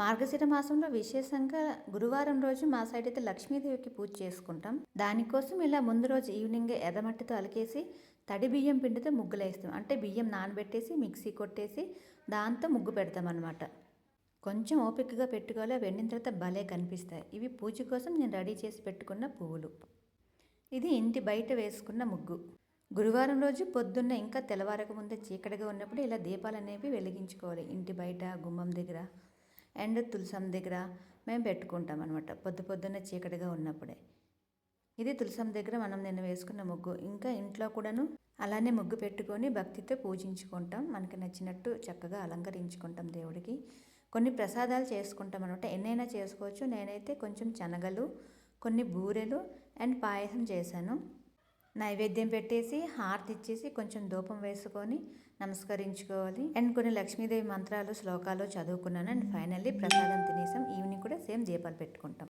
మార్గశిర మాసంలో విశేషంగా గురువారం రోజు మా సైడ్ అయితే లక్ష్మీదేవికి పూజ చేసుకుంటాం. దానికోసం ఇలా ముందు రోజు ఈవినింగ్ ఎర్రమట్టితో అలికేసి తడి బియ్యం పిండితో ముగ్గులేస్తాం. అంటే బియ్యం నానబెట్టేసి మిక్సీ కొట్టేసి దాంతో ముగ్గు పెడతాం అనమాట కొంచెం ఓపికగా పెట్టుకోవాలి. అవి ఎండిన తర్వాత భలే కనిపిస్తాయి. ఇవి పూజ కోసం నేను రెడీ చేసి పెట్టుకున్న పువ్వులు. ఇది ఇంటి బయట వేసుకున్న ముగ్గు. గురువారం రోజు పొద్దున్న ఇంకా తెల్లవారక ముందే చీకటిగా ఉన్నప్పుడు ఇలా దీపాలు అనేవి వెలిగించుకోవాలి. ఇంటి బయట గుమ్మం దగ్గర అండ్ తులసం దగ్గర మేము పెట్టుకుంటాం అనమాట పొద్దు పొద్దున్న చీకటిగా ఉన్నప్పుడే. ఇది తులసం దగ్గర మనం నిన్న వేసుకున్న ముగ్గు. ఇంకా ఇంట్లో కూడాను అలానే ముగ్గు పెట్టుకొని భక్తితో పూజించుకుంటాం. మనకి నచ్చినట్టు చక్కగా అలంకరించుకుంటాం దేవుడికి. కొన్ని ప్రసాదాలు చేసుకుంటాం అనమాట ఎన్నైనా చేసుకోవచ్చు. నేనైతే కొంచెం శనగలు కొన్ని బూరెలు అండ్ పాయసం చేశాను. నైవేద్యం పెట్టేసి హారతి ఇచ్చేసి కొంచెం ధూపం వేసుకొని నమస్కరించుకోవాలి. అండ్ కొన్ని లక్ష్మీదేవి మంత్రాలు శ్లోకాలు చదువుకున్నాను. అండ్ ఫైనల్లీ ప్రసాదం తినేసాం. ఈవినింగ్ కూడా సేమ్ దీపాలు పెట్టుకుంటాం.